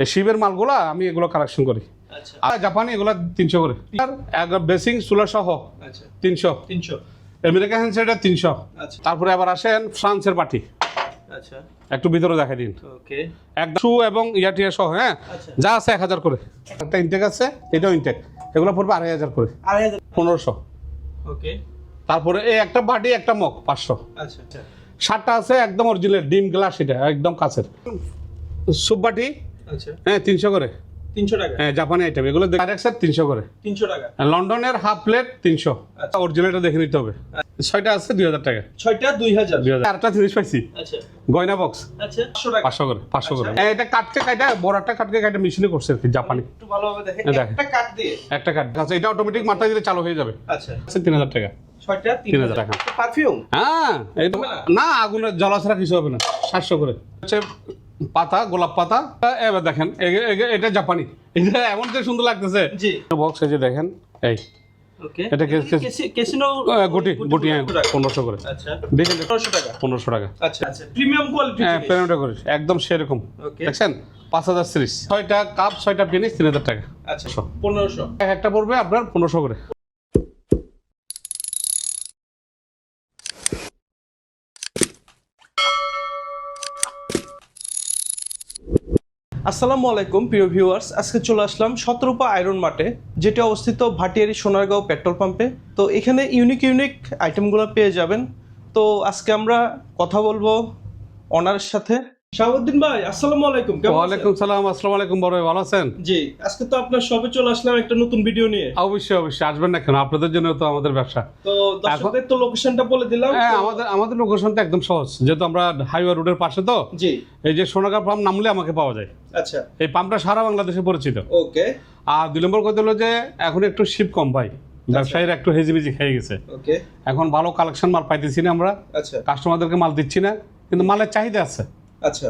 এই শিবের মালগুলা আমি এগুলো কালেকশন করি। আচ্ছা। আর জাপানি এগুলো তিনশো করে। আর বেসিং সহ আচ্ছা। তিনশো। তিনশো। আমেরিকা হ্যান্ডসেটের তিনশো। আচ্ছা। তারপরে আবার আসেন ফ্রান্সের আচ্ছা। একটু ভিতরে দেখা দিন। শু এবং ইয়াটিয়া সহ হ্যাঁ। যা আছে এক হাজার করে। একটা ইনটেক আছে এটাও ইনটেক এগুলো পড়বে আড়াই হাজার করে। পনেরোশো। ওকে। তারপরে এই একটা বাটি একটা মগ পাঁচশো। আচ্ছা। শার্টটা আছে একদম অরিজিনাল ডিম গ্লাস এটা একদম কাছের। সুপ বাটি আচ্ছা। হ্যাঁ তিনশো করে। তিনশো টাকা। হ্যাঁ জাপানি আইটেম এগুলো ডাইরেক্ট তিনশো করে। তিনশো টাকা। লন্ডনের হাফ প্লেট তিনশো। আচ্ছা। অরিজিনালটা দেখে নিতে হবে। ছয়টা আছে দুই হাজার টাকা। ছয়টা দুই হাজার। দুই হাজার। আরেকটা জিনিস পাইছি। আচ্ছা। গয়না বক্স আচ্ছা পাঁচশো করে পাঁচশো করে। আচ্ছা। হ্যাঁ, এটা কাটকে কাটা বড় একটা কাটকে কাটা মেশিনে করছে আর কি জাপানি। একটু ভালোভাবে এই একটা কাট দিয়ে। একটা কাট। আছে এটা অটোমেটিক মাথায় দিলে চালু হয়ে যাবে। আচ্ছা। তিন হাজার টাকা। ছয়টা তিন তিন হাজার। টাকা। পারফিউম হ্যাঁ না? আগুনের জল ছাড়া কিছু হবে না। সাতশো করে। হচ্ছে পাতা গোলাপ পাতা। এবার দেখেন এটা জাপানি। এটা এমন যে সুন্দর লাগতেছে। জি। বক্স এই যে দেখেন এই। ওকে। এটা কে- কে- কেসিনো গুটি গুটি হ্যাঁ পনেরোশো করে। আচ্ছা। দেখেন পনেরোশো টাকা। পনেরোশো টাকা। আচ্ছা আচ্ছা। প্রিমিয়াম কোয়ালিটি হ্যাঁ পেমেন্টটা করিস একদম সেরকম। দেখছেন? পাঁচ হাজার তিরিশ ছয়টা কাপ ছয়টা পিনিস তিন হাজার টাকা। আচ্ছা পনেরোশো। এক একটা পড়বে আপনার পনেরোশো করে। আসসালামু আলাইকুম, প্রিয় ভিউয়ার্স। আজকে চলে আসলাম শতরূপা আয়রন মার্টে, যেটি অবস্থিত ভাটিয়ারি সোনারগাঁও পেট্রোল পাম্পে। তো এখানে ইউনিক ইউনিক আইটেমগুলো পেয়ে যাবেন। তো আজকে আমরা কথা বলব অনারের সাথে। শাহাবুদ্দিন ভাই আসসালামু আলাইকুম ওয়ালাইকুম সালাম আসসালামু আলাইকুম বড় ভাই, ভালো আছেন? জি আজকে তো আপনার সবে চলে আসলাম একটা নতুন ভিডিও নিয়ে। অবশ্যই অবশ্যই আসবেন না কেন? আপনাদের জন্য তো আমাদের ব্যবসা। তো দর্শকদের তো লোকেশনটা বলে দিলাম হ্যাঁ আমাদের আমাদের লোকেশনটা একদম সহজ। যেহেতু আমরা হাইওয়ে রোডের পাশে তো জি। এই যে সোনাগা পাম্প নামলে আমাকে পাওয়া যায়। আচ্ছা। এই পাম্পটা সারা বাংলাদেশে পরিচিত। ওকে। আর দুই নম্বর কথা হলো যে এখন একটু শিপ কম ভাই। ব্যবসায়ীরা একটু হেজিবিজি খেয়ে গেছে। ওকে। এখন ভালো কালেকশন মাল পাইতেছি না আমরা। আচ্ছা। কাস্টমারদেরকে মাল দিচ্ছি না কিন্তু মালের চাহিদা আছে। আচ্ছা।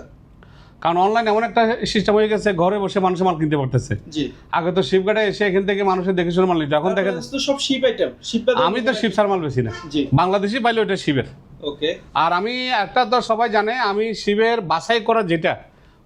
কারণ অনলাইন এমন একটা সিস্টেম হয়ে গেছে ঘরে বসে মানুষ মাল কিনতে পারতেছে। জি। আগে তো শিপঘাটে এসে এখান থেকে মানুষের দেখে শুনে মাল নিত এখন দেখা তো সব শিপ আইটেম শিপ আমি তো শিব সার মাল বেশি না। জি। বাংলাদেশি পাইলে ওটা শিবের ওকে। আর আমি একটা তো সবাই জানে আমি শিবের বাছাই করা যেটা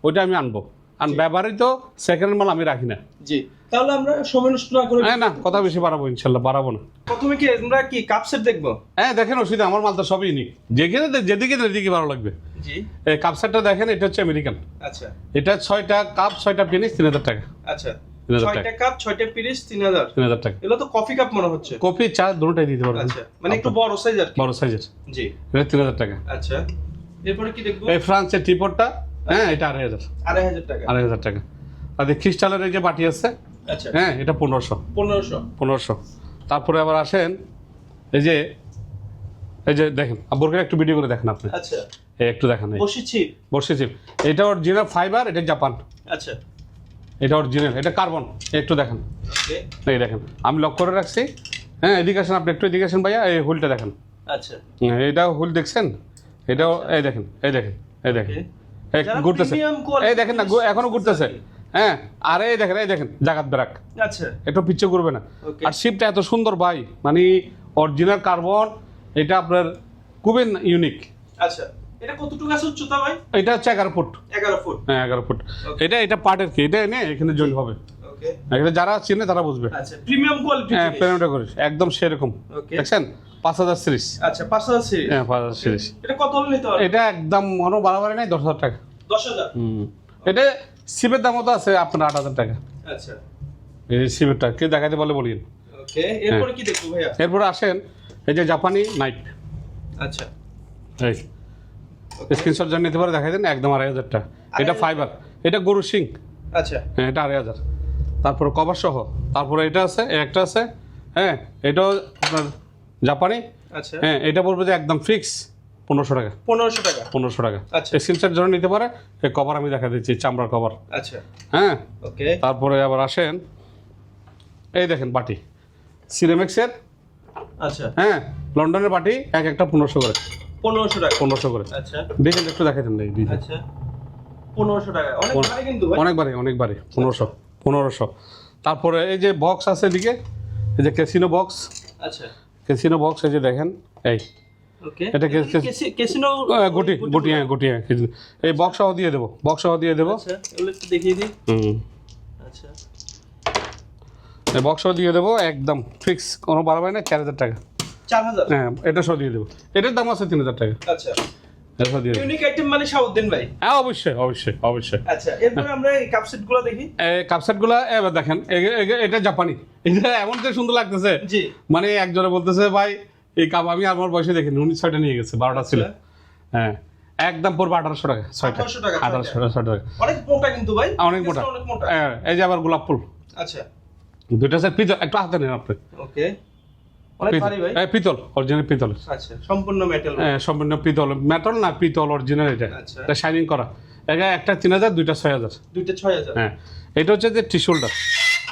ওইটা আমি আনব। আর ব্যবহারিত সেকেন্ড মাল আমি রাখি না। জি। তাহলে আমরা সময় নষ্ট না করে হ্যাঁ না কথা বেশি বাড়াবো ইনশাল্লাহ বাড়াবো না। প্রথমে কি আমরা কি কাপ সেট দেখব? হ্যাঁ দেখেন অসুবিধা আমার মাল তো সবই ইউনিক যেখানে যেদিকে যেদিকে ভালো লাগবে। জি। এই কাপ সেটটা দেখেন এটা হচ্ছে আমেরিকান আচ্ছা। এটা ছয়টা কাপ ছয়টা পিনিস তিন হাজার টাকা। আচ্ছা। তিন হাজার টাকা। ছয়টা কাপ ছয়টা পিরিস তিন হাজার। তিন হাজার টাকা। এগুলো তো কফি কাপ মনে হচ্ছে। কফি চা দুটোটাই দিতে পারবেন। আচ্ছা। মানে একটু বড় সাইজ আর বড় সাইজের জি। এটা তিন হাজার টাকা। আচ্ছা। এরপরে কি দেখব? এই ফ্রান্সের টিপটটা হ্যাঁ এটা আড়াই হাজার। আড়াই হাজার টাকা। আড়াই হাজার টাকা। আর খ্রিস্টালের এই যে বাটি আছে আচ্ছা। হ্যাঁ এটা পনেরোশো। পনেরোশো। পনেরোশো। তারপরে আবার আসেন এই যে এই যে দেখেন বোরকের একটু ভিডিও করে দেখেন আপনি। আচ্ছা। এই একটু দেখেন বসেছি বসেছি এটা অরিজিনাল ফাইবার এটা জাপান। আচ্ছা। এটা ওর অরিজিনাল এটা কার্বন একটু দেখেন। এই দেখেন আমি লক করে রাখছি। হ্যাঁ এদিকে আসেন আপনি একটু এদিকে আসেন ভাইয়া এই হুলটা দেখেন। আচ্ছা। হ্যাঁ, এটা হুল দেখছেন? এটাও এই দেখেন এই দেখেন এই দেখেন. এই ঘুরতেছে। এই দেখেন না এখনও ঘুরতেছে। হ্যাঁ আর এই দেখেন এই দেখেন জাগাত বেরাক আচ্ছা। একটু পিচ্ছে করবে না। আর শিপটা এত সুন্দর ভাই মানে অরিজিনাল কার্বন এটা আপনার খুবই ইউনিক আচ্ছা এটা কতটুকু আছে উচ্চতা ভাই? এটা হচ্ছে এগারো ফুট। এগারো ফুট। হ্যাঁ এগারো ফুট. এটা কি? এটা এনে এখানে হবে। এখানে যারা চিনে তারা বুঝবে। আচ্ছা প্রিমিয়াম কোয়ালিটি হ্যাঁ করিস। একদম সেরকম। দেখছেন? পাঁচ হাজার সিরিজ আচ্ছা পাঁচ হাজার সিরিজ হ্যাঁ পাঁচ হাজার সিরিজ এটা কত নিতে পারবে? এটা একদম মনো বাড়াবাড়ি নাই দশ হাজার টাকা। দশ হাজার? হুম। এটা সিপের দামও তো আছে আপনার আট হাজার টাকা। আচ্ছা। এই সিপেরটা কে দেখাতে বলে বলিন ওকে এরপরে কি দেখব ভাইয়া? এরপরে আসেন এই যে জাপানি নাইফ আচ্ছা। এই স্ক্রিনশট জন্য নিতে পারে দেখাই দেন একদম আড়াই হাজার টাকা এটা ফাইবার এটা গরু সিং আচ্ছা। হ্যাঁ এটা আড়াই হাজার। তারপরে কভার সহ তারপরে এটা আছে একটা আছে। হ্যাঁ এটাও আপনার জাপানি। আচ্ছা। হ্যাঁ এটা বলব যে একদম ফিক্স পনেরোশো টাকা। পনেরোশো টাকা? পনেরোশো টাকা। আচ্ছা। জন্য নিতে পারে এই কভার আমি দেখা দিচ্ছি চামড়ার কভার আচ্ছা। হ্যাঁ? ওকে। তারপরে আবার আসেন এই দেখেন বাটি। সিনেমেক্সের আচ্ছা। হ্যাঁ লন্ডনের বাটি এক একটা পনেরোশো করে। পনেরোশো টাকা। পনেরোশো করে। আচ্ছা। দেখেন একটু দেখাই দেন। আচ্ছা। পনেরোশো টাকা। অনেক পনেরো- কিন্তু ভাই। অনেকবারই অনেকবারই পনেরোশো পনেরোশো। তারপরে এই যে বক্স আছে এদিকে এই যে ক্যাসিনো বক্স আচ্ছা। ক্যাসিনো বক্স এই যে দেখেন এই। ক্যাসিনো গুটি গুটি হ্যাঁ গুটি হ্যাঁ এই বক্স সহ দিয়ে দেবো বক্স সহ দিয়ে দেবো। আচ্ছা একটু দেখিয়ে দিই। হুম। আচ্ছা। এই বক্স সহ দিয়ে দেবো একদম ফিক্স কোনো বাড়াবে না চার হাজার টাকা। চার হাজার? হ্যাঁ এটা সহ দিয়ে দেবো। এটার দাম আছে তিন হাজার টাকা। আচ্ছা। ইউনিক আইটেম মানে ভাই। হ্যাঁ অবশ্যই অবশ্যই অবশ্যই। আচ্ছা এরপরে আমরা এই কাপ দেখি। এবার দেখেন এটা জাপানি এটা এমন যে সুন্দর লাগতেছে। জি। মানে একজনে বলতেছে ভাই এই কাপ আমি আমার বয়সে দেখিনি উনি ছয়টা নিয়ে গেছে বারোটা ছিল। আচ্ছা। হ্যাঁ একদম পড়বে আঠারোশো টাকা ছয়টা। 1800 টাকা। টাকা অনেক মোটা কিন্তু ভাই। অনেক মোটা। হ্যাঁ, এই যে আবার গোলাপ ফুল। আচ্ছা। দুইটা স্যার পিতল একটু হাতে নেন আপনি। ওকে। পিতল। হ্যাঁ, অরিজিনাল পিতল আচ্ছা সম্পূর্ণ মেটাল হ্যাঁ, সম্পূর্ণ পিতল। মেটাল না পিতল অরিজিনাল এটা। আচ্ছা। এটা শাইনিং করা। এটা একটা তিন হাজার দুইটা ছয় হাজার। দুইটা ছয় হাজার। হ্যাঁ এটা হচ্ছে যে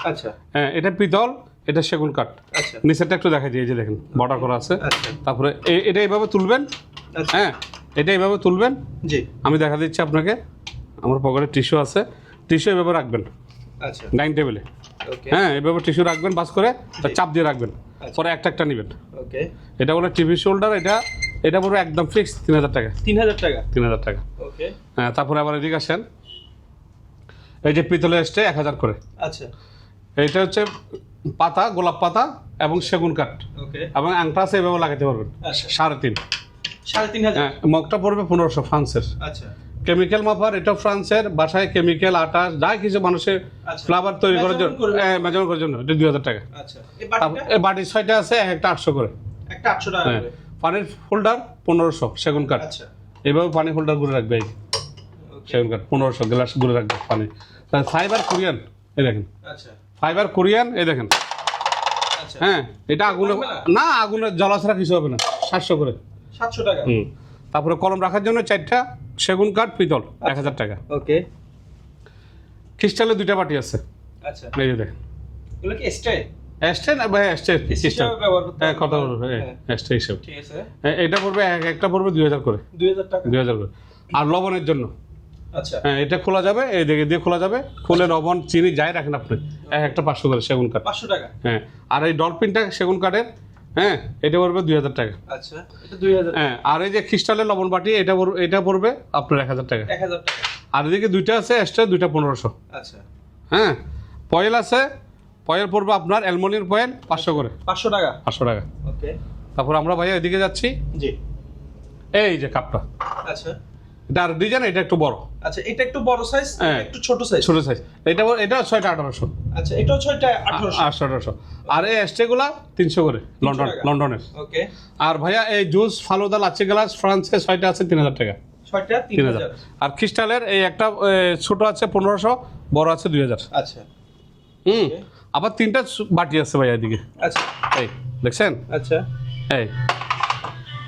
আচ্ছা। হ্যাঁ এটা পিতল এটা সেগুন কাঠ। আচ্ছা। নিচেরটা একটু দেখা এই যে দেখেন বর্ডার করা আছে। আচ্ছা। তারপরে এটা এইভাবে তুলবেন আচ্ছা। হ্যাঁ? এটা এইভাবে তুলবেন। জি। আমি দেখা দিচ্ছি আপনাকে আমার পকেটে টিস্যু আছে। টিস্যু এভাবে রাখবেন। আচ্ছা। ডাইনিং টেবিলে। ওকে। হ্যাঁ এভাবে টিস্যু রাখবেন বাস করে চাপ দিয়ে রাখবেন। পরে একটা একটা নেবেন। ওকে। এটা বলে টিভি শোল্ডার এটা এটা পুরো একদম ফিক্স তিন হাজার টাকা। তিন হাজার টাকা? তিন হাজার টাকা। ওকে। হ্যাঁ তারপরে আবার এদিকে আসেন। এই যে পিতলের এসছে এক হাজার করে। আচ্ছা। এইটা হচ্ছে পাতা গোলাপ পাতা এবং সেগুন কাঠ। এবং আংটা আছে এভাবে লাগাতে পারবেন। আচ্ছা। সাড়ে তিন। সাড়ে তিন হাজার? হ্যাঁ মগটা পড়বে পনেরোশো ফ্রান্সের। আচ্ছা। কেমিক্যাল মাপার এটা ফ্রান্সের বাসায় কেমিক্যাল আটা যা কিছু মানুষের আচ্ছা। ফ্লাভার তৈরি করার জন্য করে- মেজারমেন্ট করার জন্য। এটা দুই হাজার টাকা। আচ্ছা। বাটির ছয়টা আছে এক একটা আটশো করে। একটা আটশো টাকা হ্যাঁ। পানির হোল্ডার পনেরোশো সেগুন কাঠ। এভাবে পানি হোল্ডার ঘুরে রাখবে এই সেগুন কাঠ পনেরোশো গ্লাস ঘুরে রাখবে পানি। ফাইবার কোরিয়ান এই দেখেন। আচ্ছা। ফাইবার কোরিয়ান এই দেখেন। আচ্ছা। হ্যাঁ এটা আগুনে না? আগুনে জলাছাড়া কিছু হবে না সাতশো করে। সাতশো টাকা? হুম। তারপরে কলম রাখার জন্য চারটা সেগুন কাঠ পিতল এক হাজার টাকা। ওকে। খ্রিস্টালে দুইটা বাটি আছে। আচ্ছা। এই যে দেখেন। এগুলো কি স্টে এসছে না ভাই এসছে খ্রিস্টাল হিসাবে হ্যাঁ কথা বলব হ্যাঁ, হিসেবে। ঠিক আছে। হ্যাঁ, এটা পড়বে এক একটা পড়বে দুই হাজার করে। দুই হাজার টাকা। দুই হাজার করে। আর লবণের জন্য। আচ্ছা হ্যাঁ এটা খোলা যাবে এই দিকে দিয়ে খোলা যাবে। খুলে লবণ চিনি যাই রাখেন আপনি। এক একটা পাঁচশো করে সেগুন কাঠ। পাঁচশো টাকা? হ্যাঁ আর এই ডলফিনটা সেগুন কাঠের হ্যাঁ এটা পড়বে দুই হাজার টাকা। আচ্ছা। এটা দুই হাজার হ্যাঁ আর এই যে খ্রিস্টালের লবণ বাটি এটা পড়বে এটা পড়বে আপনার এক হাজার টাকা। এক হাজার টাকা। আর এদিকে দুইটা আছে এক্সট্রা দুইটা পনেরোশো। আচ্ছা। হ্যাঁ পয়েল আছে পয়েল পড়বে আপনার অ্যালমোনিয়াম পয়েল পাঁচশো করে। পাঁচশো টাকা? পাঁচশো টাকা। ওকে। তারপর আমরা ভাইয়া এদিকে যাচ্ছি। জি। এই যে কাপটা। আচ্ছা। আর ডিজাইন এটা একটু বড়। আচ্ছা এটা একটু বড় সাইজ হ্যাঁ। একটু ছোট সাইজ ছোট সাইজ এটা এটা ছয়টা আঠারোশো। আচ্ছা এটাও ছয়টা আঠারোশো। আটশো আঠারোশো। আর এই এক্সট্রাগুলা তিনশো করে লন্ডন লন্ডনের। ওকে। আর ভাইয়া এই জুস ফালুদা লাচ্ছি গ্লাস ফ্রান্সে ছয়টা আছে তিন হাজার টাকা। ছয়টা তিন হাজার। আর খ্রিস্টালের এই একটা ছোট আছে পনেরোশো বড় আছে দুই হাজার। আচ্ছা। হুম। আবার তিনটা বাটি আছে ভাইয়া এদিকে। আচ্ছা। এই দেখছেন? আচ্ছা। এই।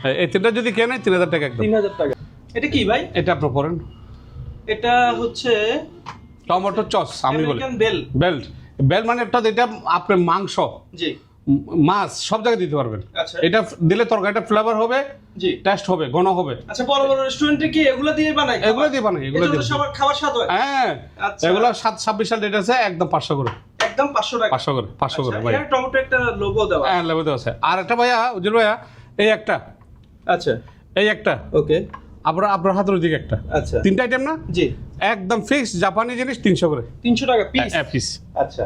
এই- এই তিনটা যদি কেনে তিন হাজার টাকা একদম। তিন হাজার টাকা। এটা কি ভাই? এটা আপনার পড়েন এটা হচ্ছে টমেটো চস আমি বলি। বেল বেল্ট বেল্ট মানে একটা এটা আপনার মাংস। জি। মাছ সব জায়গায় দিতে পারবেন। আচ্ছা। এটা দিলে তরকারিটা ফ্লেভার হবে জি। টেস্ট হবে ঘন হবে। আচ্ছা বড় বড় রেস্টুরেন্টে কি এগুলো দিয়ে বানায় এগুলো দিয়ে বানায় এগুলো দিয়ে। সবার খাবার স্বাদ হয়? হ্যাঁ। আচ্ছা। এগুলো সাত ছাব্বিশ সাল ডেট আছে একদম পাঁচশো করে। একদম পাঁচশো টাকা। পাঁচশো করে পাঁচশো করে আচ্ছা, ভাই। টমেটো একটা লোগো দেওয়া। হ্যাঁ লেবু দেওয়া আছে। আর একটা ভাইয়া উজ্জ্বল ভাইয়া এই একটা। আচ্ছা। এই একটা। ওকে আপনার আপনার হাতের দিকে একটা। আচ্ছা। তিনটা আইটেম না? জি। একদম ফিক্স জাপানি জিনিস তিনশো করে। তিনশো টাকা পিস পিস আচ্ছা।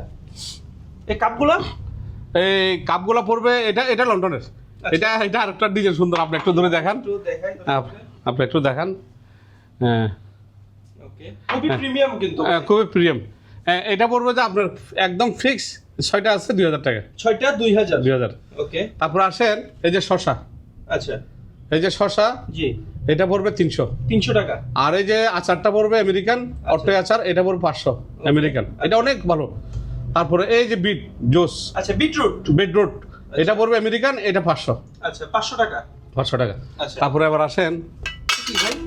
এই কাপগুলো? এই কাপগুলো পড়বে এটা এটা লন্ডনের। এটা এটা আরেকটা ডিজাইন সুন্দর আপনি একটু ধরে দেখান। আপনি একটু দেখান। হ্যাঁ। ওকে। খুবই প্রিমিয়াম কিন্তু। হ্যাঁ, খুবই প্রিমিয়াম এটা পড়বে যে আপনার একদম ফিক্স ছয়টা আছে দুই হাজার টাকা। ছয়টা দুই হাজার? দুই হাজার। ওকে। তারপর আসেন এই যে শশা। আচ্ছা। এই যে শশা। জি। এটা পড়বে তিনশো। তিনশো টাকা। আর এই যে আচারটা পড়বে আমেরিকান অট্টে আচার এটা পড়বে পাঁচশো আমেরিকান। এটা অনেক ভালো। তারপরে এই যে বিট জুস। আচ্ছা বিটরুট। বিটরুট এটা পড়বে আমেরিকান এটা পাঁচশো। আচ্ছা পাঁচশো টাকা। পাঁচশো টাকা। আচ্ছা। তারপরে আবার আসেন।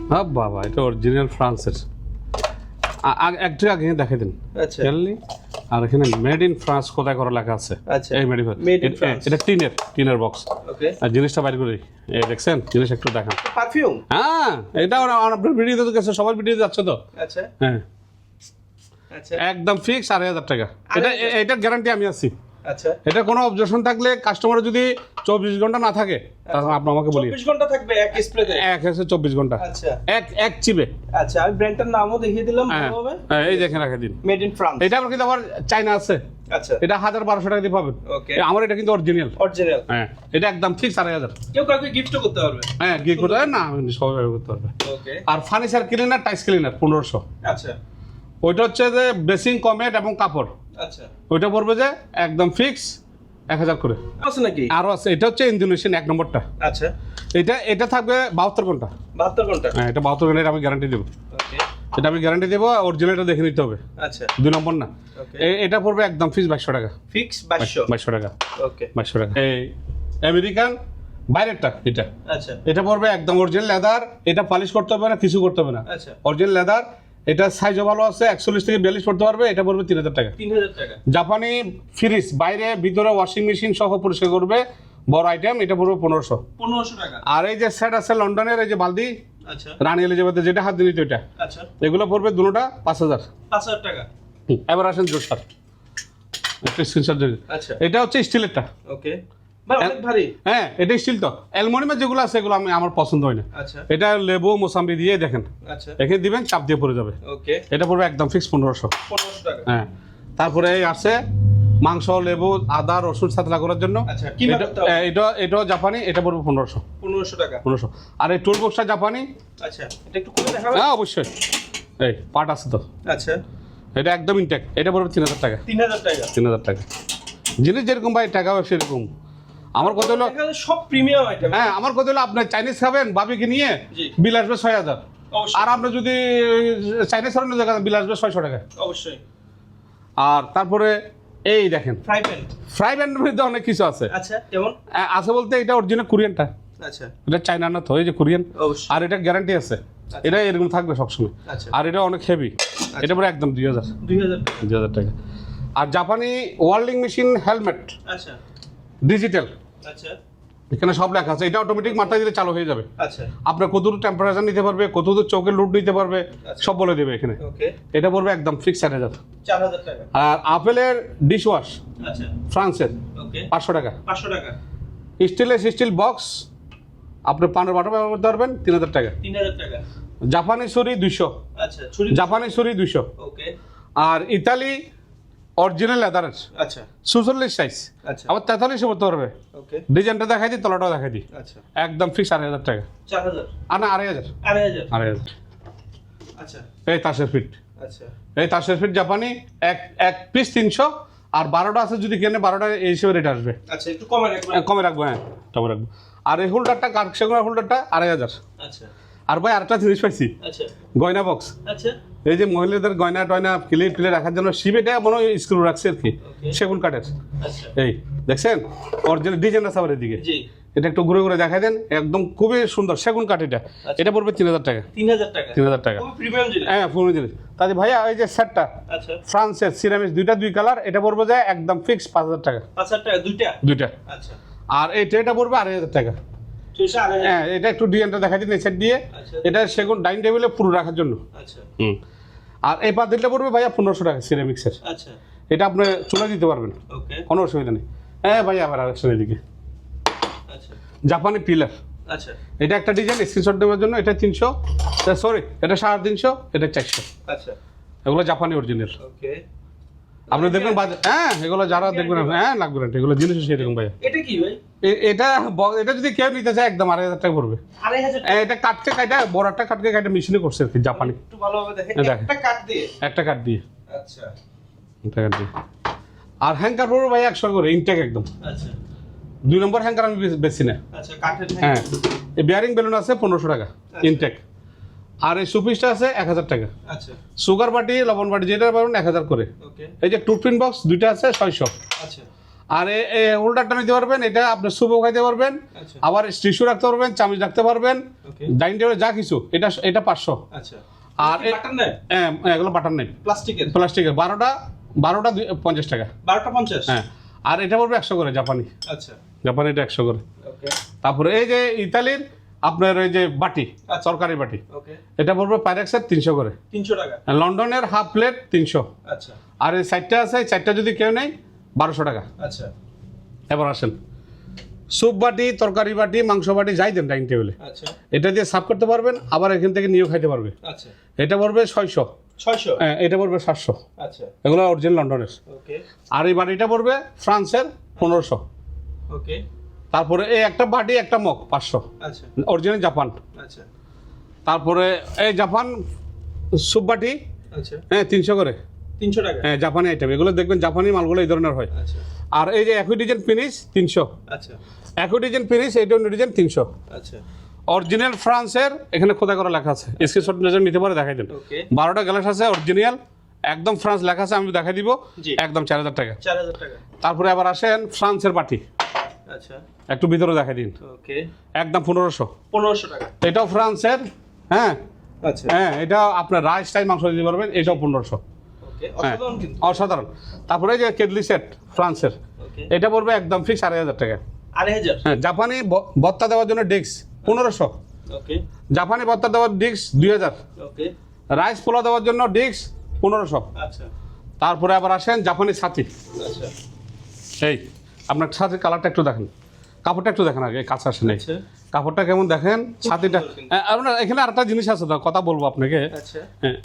হ্যাঁ বাবা এটা অরিজিনাল ফ্রান্সের। একটু আগে দেখে দিন। আচ্ছা। আর এখানে মেড ইন ফ্রান্স কোথায় করা লেখা আছে? আচ্ছা। এই মেড ইন ফ্রান্স এটা টিনের টিনের বক্স ওকে আর জিনিসটা বাইরে করি। এই দেখছেন? জিনিস একটু দেখান। পারফিউম হ্যাঁ এটা ওরা- আপনার ভিডিওতে তো গেছে সবার ভিডিওতে যাচ্ছে তো। আচ্ছা। হ্যাঁ। আচ্ছা। একদম ফিক্স আড়াই হাজার টাকা। এটা এটা এটার গ্যারান্টি আমি আছি। আচ্ছা। এটা কোনো অবজেকশন থাকলে কাস্টমার যদি চব্বিশ ঘণ্টা না থাকে তখন আপনি আমাকে বলি চব্বিশ ঘণ্টা থাকবে এক স্প্রেতে এক এসে চব্বিশ ঘণ্টা। আচ্ছা। এক এক চিবে আচ্ছা আমি ব্র্যান্ডটার নামও দেখিয়ে দিলাম হ্যাঁ। হ্যাঁ, এই দেখে রাখে দিন। মেড ইন ফ্রান্স এটা কিন্তু আবার চাইনা আছে। আচ্ছা। এটা হাজার বারোশো টাকা দিয়ে পাবেন। ওকে আমার এটা কিন্তু অরিজিনাল অরিজিনাল হ্যাঁ এটা একদম ঠিক আড়াই হাজার। কেউ কাউকে গিফটও করতে পারবে। হ্যাঁ কি করতে হবে? না সবাই করতে পারবে। ওকে আর ফার্নিচার ক্লিনার টাইস ক্লিনার পনেরোশো। আচ্ছা। ওইটা হচ্ছে যে বেসিং কমেট এবং কাপড়। আচ্ছা। ওইটা পড়বে যে একদম ফিক্স এক হাজার করে। আছে নাকি? আরও আছে। এটা হচ্ছে ইন্দোনেশিয়ান এক নম্বরটা। আচ্ছা। এটা এটা থাকবে বাহাত্তর ঘণ্টা। বাহাত্তর ঘণ্টা? হ্যাঁ এটা বাহাত্তর ঘণ্টা আমি গ্যারান্টি দেবো। এটা আমি গ্যারান্টি দেবো অরিজিনালটা দেখে নিতে হবে। আচ্ছা। দুই নম্বর না। এটা পড়বে একদম ফিক্স বাইশশো টাকা। ফিক্স বাইশশো? বাইশশো টাকা। ওকে বাইশশো টাকা। এই আমেরিকান বাইরেরটা এটা। আচ্ছা। এটা পড়বে একদম অরিজিনাল লেদার এটা পালিশ করতে হবে না কিছু করতে হবে না। আচ্ছা। অরিজিনাল লেদার এটা সাইজও ভালো আছে একচল্লিশ থেকে বিয়াল্লিশ পড়তে পারবে এটা পড়বে তিন হাজার টাকা। তিন হাজার টাকা। জাপানি ফ্রিজ বাইরে ভিতরে ওয়াশিং মেশিন সহ পরিষ্কার করবে বড় আইটেম এটা পড়বে পনেরোশো। পনেরোশো টাকা। আর এই যে সেট আছে লন্ডনের এই যে বালদি আচ্ছা। রানী এলিজাবেথের যেটা হাত দিনিত এটা আচ্ছা। এগুলো পড়বে দুটোটা পাঁচ হাজার। পাঁচ হাজার টাকা। এবার আসেন জোসার। আচ্ছা। এটা হচ্ছে স্টিলেরটা। ওকে হ্যাঁ এটা স্টিল তো অ্যালমোনিয়ামের যেগুলো আছে আমি আমার পছন্দ হয় না। আচ্ছা। এটা লেবু মোসাম্বি দিয়ে দেখেন। আচ্ছা। এখানে দিবেন চাপ দিয়ে পড়ে যাবে। এটা পড়বে একদম ফিক্স পনেরোশো। হ্যাঁ। তারপরে আছে মাংস লেবু আদা রসুন সাতলা করার জন্য। আচ্ছা এটা এটাও জাপানি এটা পড়বে পনেরোশো। পনেরোশো টাকা। পনেরোশো। আর এই টুল বক্সটা জাপানি? আচ্ছা এটা একটু হ্যাঁ অবশ্যই। এই পাট আছে তো। আচ্ছা। এটা একদম ইনটেক এটা পড়বে তিন হাজার টাকা। তিন হাজার টাকা। তিন হাজার টাকা। জিনিস যেরকম ভাই টাকাও সেরকম। আমার কথা হলো সব প্রিমিয়াম আইটেম হ্যাঁ আমার কথা হলো আপনার চাইনিজ খাবেন বাবিকে নিয়ে। বিল আসবে ছয় হাজার। আর আপনি যদি চাইনিজ খাবেন জায়গা বিল আসবে ছয়শো টাকা। অবশ্যই। আর তারপরে এই দেখেন ফ্রাই প্যান ফ্রাই প্যানের মধ্যে অনেক কিছু আছে। আচ্ছা যেমন আছে বলতে এটা অরিজিনাল কোরিয়ানটা। আচ্ছা। এটা চাইনা না তো এই যে কোরিয়ান। আর এটা গ্যারান্টি আছে। এটা এরকম থাকবে সবসময়। আচ্ছা। আর এটা অনেক হেভি এটা পরে একদম দুই হাজার। দুই হাজার টাকা। আর জাপানি ওয়ার্ল্ডিং মেশিন হেলমেট আচ্ছা। ডিজিটাল আচ্ছা। এখানে সব লেখা আছে। এটা অটোমেটিক মাথায় দিলে চালু হয়ে যাবে। আচ্ছা। আপনার কতদূর টেম্পারেচার নিতে পারবে কতদূর চোখের লুট নিতে পারবে আচ্ছা। সব বলে দেবে এখানে। ওকে এটা পড়বে একদম ফিক্স চার হাজার আর আপেলের ডিশ ওয়াশ আচ্ছা। ফ্রান্সের। ওকে পাঁচশো টাকা। পাঁচশো টাকা। স্টিলের স্টিল বক্স আপনি পানের বাটা ব্যবহার করতে পারবেন তিন হাজার টাকা। তিন হাজার টাকা। জাপানি ছুরি দুইশো। আচ্ছা ছুরি জাপানি ছুরি দুইশো। ওকে আর ইতালি অরিজিনাল লেদারের আচ্ছা। সুচল্লিশ সাইজ আচ্ছা। আবার তেতাল্লিশে পড়তে পারবে। ওকে ডিজাইনটা দেখাই দিই তলাটাও দেখাই দিই। আচ্ছা। একদম ফিক্স আড়াই হাজার টাকা। চার হাজার। আর না আড়াই হাজার। আড়াই হাজার। আড়াই হাজার। আচ্ছা। এই তাসের ফিট আচ্ছা। এই তাসের ফিট জাপানি এক এক পিস তিনশো। আর বারোটা আছে যদি কেনে বারোটা এই হিসেবে রেট আসবে। আচ্ছা একটু কমে রাখবেন। হ্যাঁ, কমে রাখব হ্যাঁ কমে রাখব। আর এই হোল্ডারটা কার সেগুলোর হোল্ডারটা আড়াই হাজার। আচ্ছা। আর ভাই আরেকটা জিনিস পাইছি। আচ্ছা। গয়না বক্স আচ্ছা। এই যে মহিলাদের গয়না টয়না কিলে টিলে রাখার জন্য শিবেটা মনে হয় স্ক্রু রাখছে আর কি সেগুন কাঠের। আচ্ছা। এই দেখছেন? অরিজিনাল ডিজাইন আছে আবার এদিকে। এটা একটু ঘুরে ঘুরে দেখাই দেন একদম খুবই সুন্দর সেগুন কাঠ এটা। এটা পড়বে তিন হাজার টাকা। তিন হাজার টাকা। তিন হাজার টাকা। হ্যাঁ পুরনো জিনিস তাহলে ভাইয়া ওই যে সেটটা আচ্ছা। ফ্রান্সের সিরামিক্স দুইটা দুই কালার এটা পড়বে যায় একদম ফিক্স পাঁচ হাজার টাকা। পাঁচ হাজার টাকা দুইটা? দুইটা। আচ্ছা। আর এই ট্রেটা পড়বে আড়াই হাজার টাকা। হ্যাঁ এটা একটু ডিজাইনটা দেখা দিন এই সেট দিয়ে। আচ্ছা। এটা সেগুন ডাইনিং টেবিলে পুরো রাখার জন্য। আচ্ছা। হুম। আর এই পাতিলটা পড়বে ভাইয়া পনেরোশো টাকা সিরামিক্সের আচ্ছা। এটা আপনি চলে দিতে পারবেন। কোনো অসুবিধা নেই। হ্যাঁ ভাইয়া আবার আরেকশন এদিকে। আচ্ছা। জাপানি পিলার। আচ্ছা। এটা একটা ডিজাইন স্ক্রিনশট দেওয়ার জন্য এটা তিনশো সরি এটা সাড়ে তিনশো এটা চারশো। আচ্ছা। এগুলো জাপানি অরিজিনাল ওকে। আপনি দেখবেন হ্যাঁ এগুলো যারা দেখবেন হ্যাঁ লাগবে না এগুলো জিনিস সেরকম ভাইয়া। এটা কি ভাই? এটা এটা যদি কেউ নিতে চায় একদম আড়াই হাজার টাকা পড়বে। এটা কাটছে কাটা বড় একটা কাটকে কাটা মেশিনে করছে আর কি জাপানি। একটু ভালোভাবে দেখেন। একটা কাট দিয়ে? একটা কাট দিয়ে। আচ্ছা। একটা কাট দিয়ে। আর হ্যাঙ্কার পড়বে ভাই একশো করে ইনটেক একদম। আচ্ছা। দুই নম্বর হ্যাঙ্কার আমি বেশি না। আচ্ছা কাঠের হ্যাঁ। এই বিয়ারিং বেলুন আছে পনেরোশো টাকা আচ্ছা। ইনটেক আর এই সুপিসটা আছে এক হাজার টাকা। আচ্ছা। সুগার বাটি লবণ বাটি যেটা পাবেন এক হাজার করে। এই যে টুথপিন বক্স দুইটা আছে ছয়শো। আচ্ছা। আর এই হোল্ডারটা নিতে পারবেন এটা আপনি সুপও খাইতে পারবেন আচ্ছা। আবার টিস্যু রাখতে পারবেন চামচ রাখতে পারবেন ডাইনিং টেবিলে যা কিছু এটা এটা পাঁচশো। আচ্ছা। আর নেই হ্যাঁ, এগুলো বাটার নেই প্লাস্টিকের? প্লাস্টিকের বারোটা বারোটা পঞ্চাশ টাকা। বারোটা পঞ্চাশ? হ্যাঁ আর এটা পড়বে একশো করে জাপানি। আচ্ছা। জাপানি এটা একশো করে। তারপরে এই যে ইতালির আপনার ওই যে বাটি সরকারি বাটি এটা পড়বে পাইরেক্সের তিনশো করে। তিনশো টাকা? লন্ডনের হাফ প্লেট তিনশো। আচ্ছা। আর এই চারটা আছে চারটা যদি কেউ নেই বারোশো টাকা। আচ্ছা। এবার আসেন। স্যুপ বাটি তরকারি বাটি মাংস বাটি যাই দেন ডাইনিং টেবিলে। আচ্ছা। এটা দিয়ে সার্ভ করতে পারবেন আবার এখান থেকে নিয়েও খাইতে পারবে। আচ্ছা। এটা পড়বে ছয়শো। ছয়শো? হ্যাঁ এটা পড়বে সাতশো। আচ্ছা। এগুলো অরিজিনাল লন্ডনের। আর এই বাটিটা পড়বে ফ্রান্সের পনেরোশো। ওকে। তারপরে এই একটা বাটি একটা মগ পাঁচশো। আচ্ছা। Original Japan. আচ্ছা। তারপরে এই জাপান স্যুপ বাটি আচ্ছা। হ্যাঁ তিনশো করে। তিনশো টাকা? হ্যাঁ জাপানি আইটেম এগুলো দেখবেন জাপানি মালগুলো এই ধরনের হয়। আচ্ছা। আর এই যে একই ডিজাইন ফিনিশ তিনশো। আচ্ছা। একই ডিজাইন ফিনিশ এইটা অন্য ডিজাইন তিনশো। আচ্ছা। অরিজিনাল ফ্রান্সের এখানে খোদা করা লেখা আছে। স্ক্রিনশট নজর নিতে পারে দেখাই দেন। বারোটা গ্লাস আছে অরিজিনাল একদম ফ্রান্স লেখা আছে আমি দেখাই দিব। একদম চার হাজার টাকা। চার হাজার টাকা। তারপরে আবার আসেন ফ্রান্সের বাটি। আচ্ছা। একটু ভিতরে দেখাই দিন। ওকে একদম পনেরোশো। পনেরোশো টাকা। এটাও ফ্রান্সের হ্যাঁ? আচ্ছা। হ্যাঁ এটা আপনার রাইস টাইম মাংস দিতে পারবেন এটাও পনেরোশো। ওকে হ্যাঁ অসাধারণ অসাধারণ। তারপরে যে কেডলি সেট ফ্রান্সের এটা পড়বে একদম ফিক্স আড়াই হাজার টাকা আড়াই হাজার? হ্যাঁ জাপানি ভত্তা দেওয়ার জন্য ডিস্ক পনেরোশো। জাপানি ভত্তা দেওয়ার ডিস্ক দুই হাজার। রাইস পোলা দেওয়ার জন্য ডিস্ক পনেরোশো। আচ্ছা। তারপরে আবার আসেন জাপানি ছাতি। আচ্ছা। এই আপনার ছাতির কালারটা একটু দেখেন। কাপড়টা একটু দেখেন আগে কাছে আসেন। আচ্ছা। কাপড়টা কেমন দেখেন? ছাতিটা। হ্যাঁ, আপনার এখানে আরেকটা জিনিস আছে কথা বলব আপনাকে। হ্যাঁ।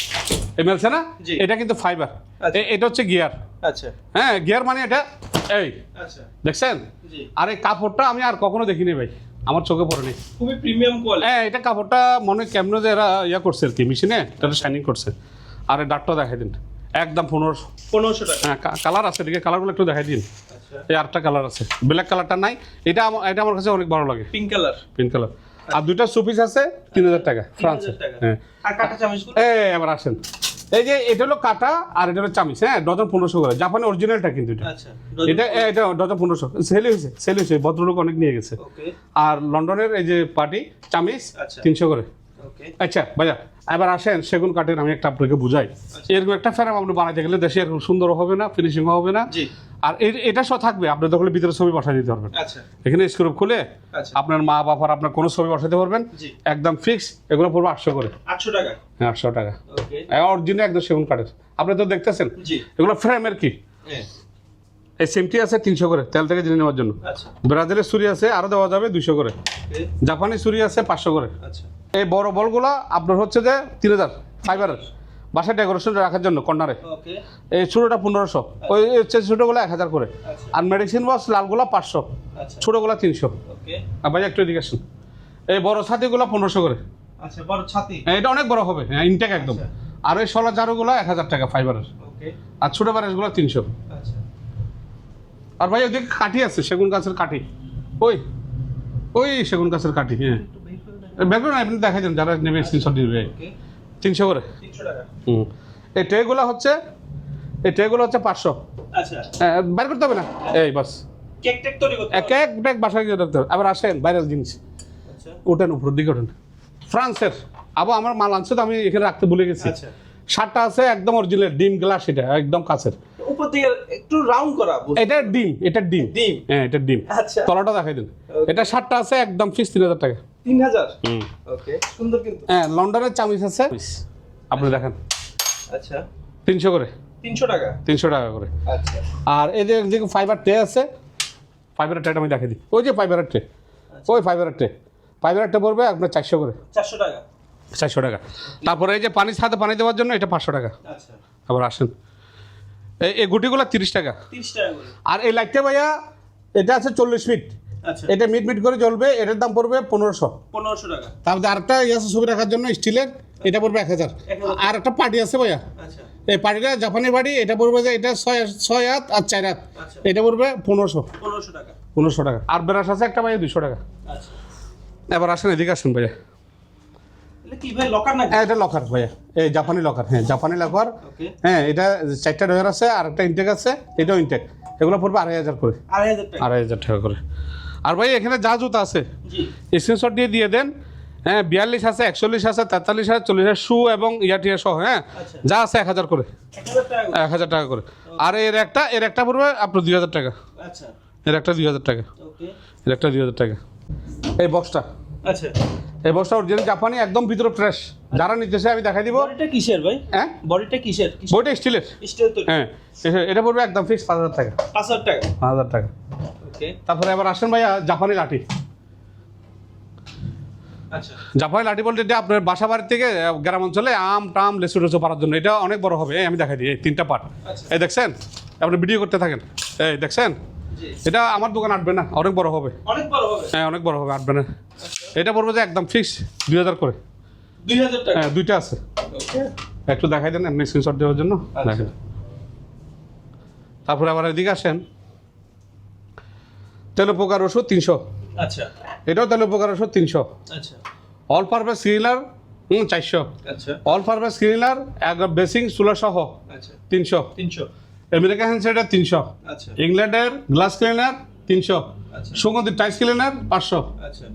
এমএলছে না? এটা কিন্তু ফাইবার আচ্ছা। এটা হচ্ছে গিয়ার আচ্ছা। হ্যাঁ গিয়ার মানে এটা এই। আচ্ছা। দেখছেন? আর এই কাপড়টা আমি আর কখনো দেখিনি ভাই। আমার চোখে পড়েনি খুবই প্রিমিয়াম কোয়ালিটি হ্যাঁ এটা কাপড়টা মনে হয় কেমন যে এরা ইয়া করছে আর কি মেশিনে এটা শাইনিং করছে। আর এই ডাকটা দেখাই দিন। একদম পনেরোশো। পনেরোশো টাকা। হ্যাঁ কালার আছে এদিকে কালারগুলো একটু দেখাই দিন। আচ্ছা। এই আটটা কালার আছে। ব্ল্যাক কালারটা নাই। এটা এটা আমার কাছে অনেক ভালো লাগে। পিঙ্ক কালার পিঙ্ক কালার আর দুইটা সুপিস আছে তিন হাজার টাকা ফ্রান্সে হ্যাঁ। এই আবার আসেন। এই যে এটা হলো কাটা আর এটা হলো চামিচ হ্যাঁ ডজন পনেরোশো করে। জাপানি অরিজিনালটা কিন্তু এটা। আচ্ছা এটা এটা ডজন পনেরোশো। সেল হয়েছে সেল হয়েছে ভদ্রলোক অনেক নিয়ে গেছে। আর লন্ডনের এই যে পার্টি চামিচ আচ্ছা। তিনশো করে। আচ্ছা ভাইয়া এবার আসেন সেগুন কাঠের আমি একটা আপনাকে বুঝাই। এরকম একটা ফ্রেম আপনি বানাইতে গেলে দেশে এরকম সুন্দর হবে না ফিনিশিং হবে না। আর এটা সব থাকবে। আপনি তখন ভিতরে ছবি বসাই দিতে পারবেন। আচ্ছা। এখানে স্ক্রুপ খুলে আচ্ছা। আপনার মা বাবার আপনার কোনো ছবি বসাতে পারবেন। একদম ফিক্স এগুলো পড়বে আটশো করে। আটশো টাকা। হ্যাঁ আটশো টাকা। অরিজিনাল একদম সেগুন কাঠের। আপনি তো দেখতেছেন? এগুলো ফ্রেমের কি? হ্যাঁ। এই সিমটি আছে তিনশো করে তেল থেকে জেনে নেওয়ার জন্য। আচ্ছা। ব্রাজিলের ছুরি আছে আরও দেওয়া যাবে দুশো করে। জাপানি ছুরি আছে পাঁচশো করে। এই বড় বলগুলো আপনার হচ্ছে যে তিন হাজার ফাইবারের বাসায় ডেকোরেশন রাখার জন্য কর্নারে এই ছোটোটা পনেরোশো ওই হচ্ছে ছোটোগুলো এক হাজার করে। আচ্ছা। আর মেডিসিন বক্স লালগুলো পাঁচশো আচ্ছা। ছোটোগুলো তিনশো। আর ভাই একটু এদিকে আসুন। এই বড় ছাতিগুলো পনেরোশো করে। আচ্ছা হ্যাঁ, এটা অনেক বড় হবে হ্যাঁ ইনটেক একদম। আচ্ছা। আর ওই ষোলো চারুগুলো এক হাজার টাকা ফাইবারের আর ছোটো বারেসগুলো তিনশো। আচ্ছা। আর ভাই ওদিকে কাঠি আছে সেগুন গাছের কাঠি। ওই ওই সেগুন গাছের কাঠি হ্যাঁ। বের ব্যাকগ্রাউন্ড আপনি দেখাই দেন যারা নেবে স্ক্রিনশট দিবে। তিনশো করে। হুম। এই ট্রেগুলো হচ্ছে এই ট্রেগুলো হচ্ছে পাঁচশো। আচ্ছা। হ্যাঁ, বাইর করতে হবে না? এই বাস। কেক টেক বাসায় গিয়ে রাখতে হবে। আবার আসেন বাইরের জিনিস। আচ্ছা। ওঠেন উপরের দিকে ওঠেন। ফ্রান্সের। আবার আমার মাল আনছে তো আমি এখানে রাখতে ভুলে গেছি। আচ্ছা। শার্টটা আছে একদম অরিজিনাল ডিম গ্লাস এটা একদম কাছের। উপর দিকে একটু রাউন্ড করা এটা ডিম এটা ডিম। ডিম। হ্যাঁ এটা ডিম। আচ্ছা। তলাটা দেখাই দিন। এটা শার্টটা আছে একদম ফিস তিন হাজার টাকা। তিন হাজার ওকে সুন্দর কিন্তু। হ্যাঁ লন্ডনের চামিচ আছে। আপনি দেখেন। আচ্ছা। তিনশো করে। তিনশো টাকা? তিনশো টাকা করে। আচ্ছা। আর এই যে ফাইবার ট্রে আছে ফাইবারের ট্রেটা আমি দেখাই দিই। ওই যে ফাইবারের ট্রে ওই ফাইবারের ট্রে ফাইবারের ট্রে পড়বে আপনার চারশো করে। চারশো টাকা। চারশো টাকা। তারপরে এই যে পানি সাথে পানি দেওয়ার জন্য এটা পাঁচশো টাকা। আচ্ছা। আবার আসেন। এই এই গুটিগুলো তিরিশ টাকা। তিরিশ টাকা আর এই লাইটটা ভাইয়া এটা আছে চল্লিশ ফিট আচ্ছা এটা মিট মিট করে জ্বলবে এটার দাম পড়বে পনেরোশো। পনেরোশো টাকা। তারপরে আরেকটা ইয়ে আছে ছবি রাখার জন্য স্টিলের এটা পড়বে এক হাজার। আর একটা পার্টি আছে ভাইয়া। আচ্ছা। এই পার্টিটা জাপানি বাড়ি এটা পড়বে যে এটা ছয় ছয় হাত আর চার হাত। আচ্ছা। এটা পড়বে পনেরোশো। পনেরোশো টাকা। পনেরোশো টাকা। আর বেরাস আছে একটা ভাইয়া দুশো টাকা। আচ্ছা। এবার আসেন এদিকে আসেন ভাইয়া। এটা লকার হ্যাঁ এটা লকার ভাইয়া। এই জাপানি লকার হ্যাঁ জাপানি লকার হ্যাঁ এটা চারটা ডয়ার আছে আর একটা ইনটেক আছে এটাও ইনটেক এগুলো পড়বে আড়াই হাজার করে। আড়াই হাজার টাকা করে। আর ভাই এখানে যা জুতা আছে স্ক্রিনশট দিয়ে দিয়ে দেন। হ্যাঁ বিয়াল্লিশ আছে একচল্লিশ আছে তেতাল্লিশ আছে চল্লিশ আছে শু এবং ইয়াটিয়া সহ হ্যাঁ? আচ্ছা। যা আছে এক হাজার করে। এক হাজার টাকা করে। এক হাজার টাকা করে। আর এর একটা এর একটা পড়বে আপনার দুই হাজার টাকা। আচ্ছা। এর একটা দুই হাজার টাকা। এর একটা দুই হাজার টাকা। এই বক্সটা আচ্ছা। এই বক্সটা অরিজিনাল জাপানি একদম ভিতরে ফ্রেশ যারা নিতেছে আমি দেখাই দিব। বডিটা কিসের ভাই? হ্যাঁ? বডিটা কিসের? বইটা স্টিলের স্টিল তো হ্যাঁ এটা পড়বে একদম ফিক্স পাঁচ হাজার টাকা। পাঁচ হাজার টাকা? পাঁচ হাজার টাকা। ওকে তারপরে এবার আসেন ভাইয়া জাপানি লাঠি। আচ্ছা। জাপানি লাঠি বলতে এটা আপনার বাসা বাড়ি থেকে গ্রাম অঞ্চলে আম টাম লেসু টেসু পারার জন্য। এটা অনেক বড় হবে। আমি দেখাই দিই এই তিনটা পার্ট আচ্ছা। এই দেখছেন? আপনি ভিডিও করতে থাকেন। এই দেখছেন? এটা আমার দোকান আটবে না অনেক বড় হবে। অনেক বড় হবে? হ্যাঁ অনেক বড় হবে আটবে না। এটা পড়বে যে একদম ফিক্স দুই হাজার করে। দুই হাজার টাকা? হ্যাঁ দুইটা আছে। একটু দেখাই দেন এমনি স্ক্রিনশট দেওয়ার জন্য। আচ্ছা। দেখেন। তারপরে আবার এদিকে আসেন। তেল পোকার ওষুধ তিনশো। আচ্ছা। এটাও তেল পোকার ওষুধ তিনশো। আচ্ছা। অল পারপাস ক্লিনার হুম চারশো। আচ্ছা। অল পারপাস ক্লিনার এক বেসিং চুলা সহ আচ্ছা। তিনশো। তিনশো। আমেরিকান হ্যান্ডসেটার তিনশো। আচ্ছা। ইংল্যান্ডের গ্লাস ক্লিনার তিনশো। সুগন্ধি টাইস ক্লিনার পাঁচশো। আচ্ছা।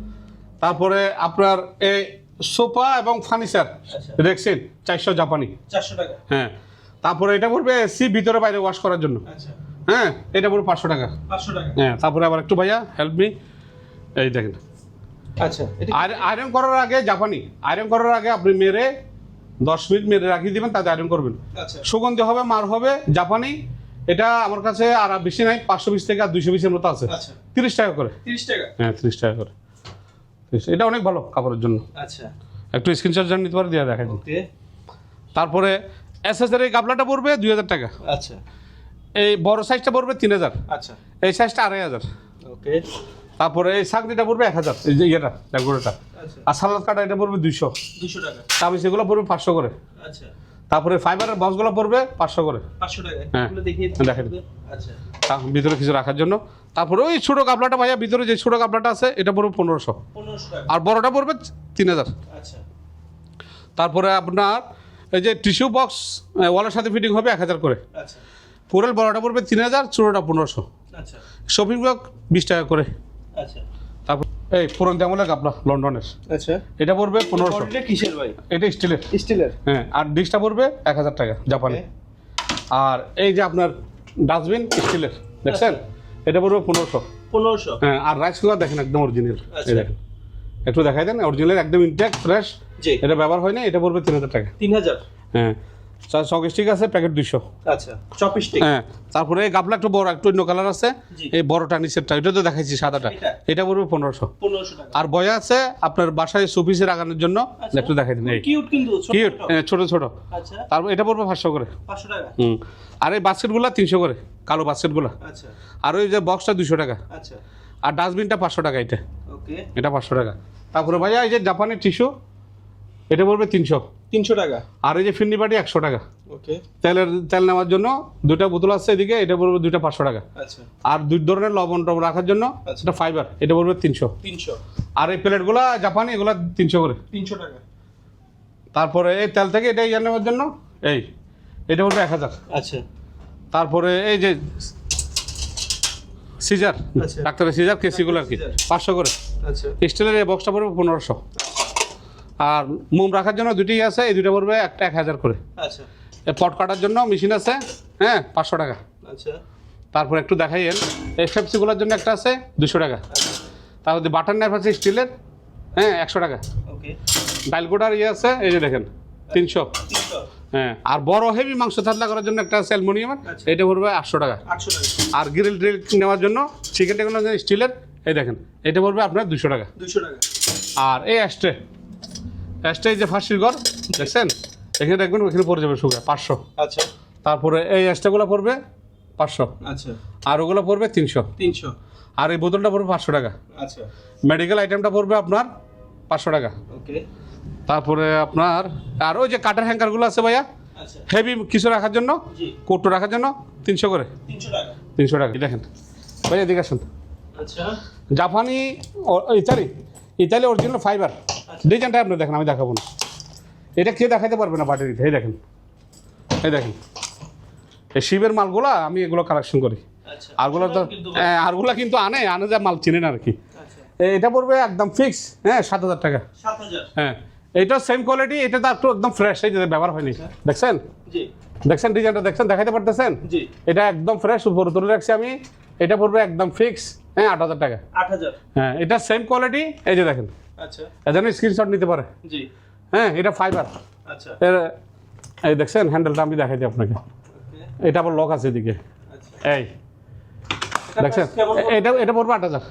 তারপরে আপনার এই সোফা এবং ফার্নিচার আচ্ছা। রেক্সিন চারশো জাপানি। চারশো টাকা। হ্যাঁ। তারপরে এটা পড়বে সি ভিতরে বাইরে ওয়াশ করার জন্য। হ্যাঁ এটা পড়বে পাঁচশো টাকা। হ্যাঁ তারপরে আবার একটু ভাইয়া হেল্প মি এই দেখেন। আচ্ছা আয়রন করার আগে জাপানি। আয়রন করার আগে আপনি মেরে দশ মিনিট মেরে রাখিয়ে দিবেন তাতে আয়রন করবেন। আচ্ছা। সুগন্ধি হবে মার হবে জাপানি। এটা আমার কাছে আর বেশি নাই পাঁচশো বিশ থেকে আর দুইশো বিশের মতো আছে। আচ্ছা। তিরিশ টাকা করে। তিরিশ টাকা? হ্যাঁ তিরিশ টাকা করে। এটা অনেক ভালো কাপড়ের জন্য। আচ্ছা। একটু স্ক্রিনশট জান নিতে পারে দিয়ে ওকে। তারপরে এসএসের এই গাবলাটা পড়বে দুই হাজার টাকা। আচ্ছা। এই বড় সাইজটা পড়বে তিন হাজার। আচ্ছা। এই সাইজটা আড়াই হাজার। ওকে। তারপরে এই সাকরিটা পড়বে এক হাজার। এই যে ইয়েটা আচ্ছা আর সালাদ কাটা এটা পড়বে দুইশো। দুশো টাকা। তারপরে সেগুলো পড়বে পাঁচশো করে। আচ্ছা। তারপরে ফাইবারের বক্সগুলো পড়বে পাঁচশো করে। পাঁচশো টাকা। হ্যাঁ। এগুলো দেখেন। আচ্ছা। ভিতরে কিছু রাখার জন্য। তারপরে ওই ছোটো কাপলাটা ভাইয়া ভিতরে যে ছোটো কাপলাটা আছে এটা পড়বে পনেরোশো। আর বড়টা পড়বে তিন হাজার। আচ্ছা। তারপরে আপনার এই যে টিস্যু বক্স ওয়ালের সাথে ফিটিং হবে এক হাজার করে। আচ্ছা। পুরেল বড়টা পড়বে তিন হাজার ছোটোটা পনেরোশো। আচ্ছা। শপিং ব্লক বিশ টাকা করে। আচ্ছা। এই পুরন তেমলের কাপলা লন্ডনের। আচ্ছা। এটা পড়বে পনেরোশো। কিসের ভাই? এটা স্টিলের। স্টিলের? হ্যাঁ আর ডিশটা পড়বে এক হাজার টাকা জাপানে। আর এই যে আপনার ডাস্টবিন স্টিলের দেখছেন? এটা পড়বে পনেরোশো। পনেরোশো? হ্যাঁ আর রাইস কুকার দেখেন একদম অরিজিনাল আচ্ছা। এই দেখেন। একটু দেখাই দেন অরিজিনাল একদম ইনটেক ফ্রেশ এটা ব্যবহার হয় না এটা পড়বে তিন হাজার টাকা। তিন হাজার? হ্যাঁ। চক স্টিক আছে প্যাকেট দুইশো। আচ্ছা চপস্টিক হ্যাঁ তারপরে গাবলা একটু বড় একটু অন্য কালার আছে। এই বড়টা নিচেরটা এটা তো দেখাইছি সাদাটা। এটা? পড়বে পনেরোশো। আর বয়া আছে আপনার বাসায় সুপিসে লাগানোর জন্য। আচ্ছা। একটু দেখাই দিন কিউট কিন্তু ছোট কিউট ছোট। ছোট ছোট। আচ্ছা। তারপর এটা পড়বে পাঁচশো করে। হুম। আর এই বাস্কেটগুলো তিনশো করে কালো বাস্কেটগুলো। আচ্ছা। আর ওই যে বক্সটা দুশো টাকা। আর ডাস্টবিনটা পাঁচশো টাকা এটা। এটা পাঁচশো টাকা। তারপরে ভাইয়া এই যে জাপানের টিস্যু এটা পড়বে তিনশো। তিনশো টাকা। আর এই যে ফিন্নি বাটি একশো টাকা। ওকে। তেলের তেল নেওয়ার জন্য দুইটা বোতল আছে এদিকে এটা পড়বে দুইটা পাঁচশো টাকা। আচ্ছা। আর দুই ধরনের লবণ টবণ রাখার জন্য আচ্ছা। এটা ফাইবার এটা পড়বে তিনশো। তিনশো। আর এই প্লেটগুলো জাপানি এগুলো তিনশো করে। তিনশো টাকা। তারপরে এই তেল থেকে এটা ইয়ে নেওয়ার জন্য এই এটা পড়বে এক হাজার। আচ্ছা। তারপরে এই যে সিজার আচ্ছা। ডাক্তারের সিজার কেসিগুলো আর কি পাঁচশো করে। আচ্ছা। স্টিলের এই বক্সটা পড়বে পনেরোশো। আর মোম রাখার জন্য দুটি আছে এই দুটো পড়বে একটা এক হাজার করে। আচ্ছা। পট কাটার জন্য মেশিন আছে হ্যাঁ পাঁচশো টাকা। আচ্ছা। তারপর একটু দেখাইয়েন এই ফেপসিগুলোর জন্য একটা আছে দুশো টাকা। তারপর বাটার নাইফ আছে স্টিলের হ্যাঁ একশো টাকা। ওকে। ডাইলগোডার ইয়ে আছে এই যে দেখেন তিনশো। হ্যাঁ আর বড় হেভি মাংস থাতলা করার জন্য একটা আছে অ্যালমোনিয়ামের আচ্ছা। এটা পড়বে আটশো টাকা। আর গ্রিল ড্রিল নেওয়ার জন্য চিকেন টেকন স্টিলের এই দেখেন এটা পড়বে আপনার দুশো টাকা। দুশো টাকা। আর এই অ্যাস্ট্রে এই যে ফাঁসির ঘর দেখছেন? এখানে দেখবেন ওইখানে পড়ে যাবে সুগার পাঁচশো। আচ্ছা। তারপরে এই অ্যাস্ট্রেগুলো পড়বে পাঁচশো। আচ্ছা। আর ওগুলো পড়বে তিনশো। তিনশো। আর এই বোতলটা পড়বে পাঁচশো টাকা। আচ্ছা। মেডিকেল আইটেমটা পড়বে আপনার পাঁচশো টাকা। ওকে। তারপরে আপনার আর ওই যে কাঠের হ্যাঙ্কারগুলো আছে ভাইয়া আচ্ছা। হেভি কিছু রাখার জন্য কোটো রাখার জন্য তিনশো করে। তিনশো টাকা। দেখেন। ভাইয়া এদিকে আসুন। আচ্ছা। জাপানি ও- ইতালি। ইতালি অরিজিনাল ফাইবার ডিজাইনটা আপনি দেখেন আমি দেখাবো না। এটা কে দেখাতে পারবে না বাটির এই দেখেন। এই দেখেন। এই শিবের মালগুলা আমি এগুলো কালেকশন করি। আচ্ছা আরগুলো তো হ্যাঁ, আরগুলা কিন্তু আনে আনে যা মাল চিনেন আর কি। আচ্ছা। এটা পড়বে একদম ফিক্স হ্যাঁ সাত হাজার টাকা। হ্যাঁ এটা সেম কোয়ালিটি এটা তো একটু একদম ফ্রেশ এই যে ব্যবহার হয়নি। দেখছেন? দেখছেন ডিজাইনটা দেখছেন? দেখাতে পারতেছেন? এটা একদম ফ্রেশ উপরে তুলে রাখছি আমি। এটা পড়বে একদম ফিক্স হ্যাঁ আট হাজার টাকা। আট হাজার। হ্যাঁ এটা সেম কোয়ালিটি এই যে দেখেন। আচ্ছা। এজন্য স্ক্রিনশট নিতে পারে। জি। হ্যাঁ এটা ফাইবার আচ্ছা। এর এই দেখছেন হ্যান্ডেলটা আমি দেখাই দিই আপনাকে। এটা আবার লক আছে এদিকে। আচ্ছা। এই। দেখছেন? এটা এটা পড়বে আট হাজার।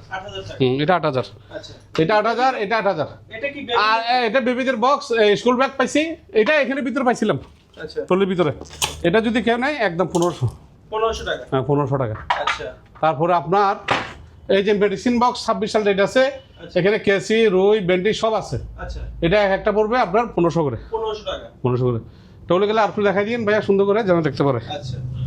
হুম এটা আট হাজার। আচ্ছা। এটা আট হাজার এটা আট হাজার। আর এটা বেবিদের বক্স স্কুল ব্যাগ পাইছি। এটা এখানে ভিতরে পাইছিলাম। আচ্ছা। ট্রলির ভিতরে। এটা যদি কেউ নেয় একদম পনেরোশো। পনেরোশো টাকা। হ্যাঁ পনেরোশো টাকা। আচ্ছা। তারপরে আপনার এই যে মেডিসিন বক্স ছাব্বিশ সাল ডেট আছে। আচ্ছা। এখানে কেসি রুই বেন্ডি সব আছে। আচ্ছা। এটা এক একটা পড়বে আপনার পনেরোশো করে। পনেরোশো টাকা। পনেরোশো করে। তাহলে গেলে আপনি দেখাই দিন ভাইয়া সুন্দর করে যেন দেখতে পারে। আচ্ছা।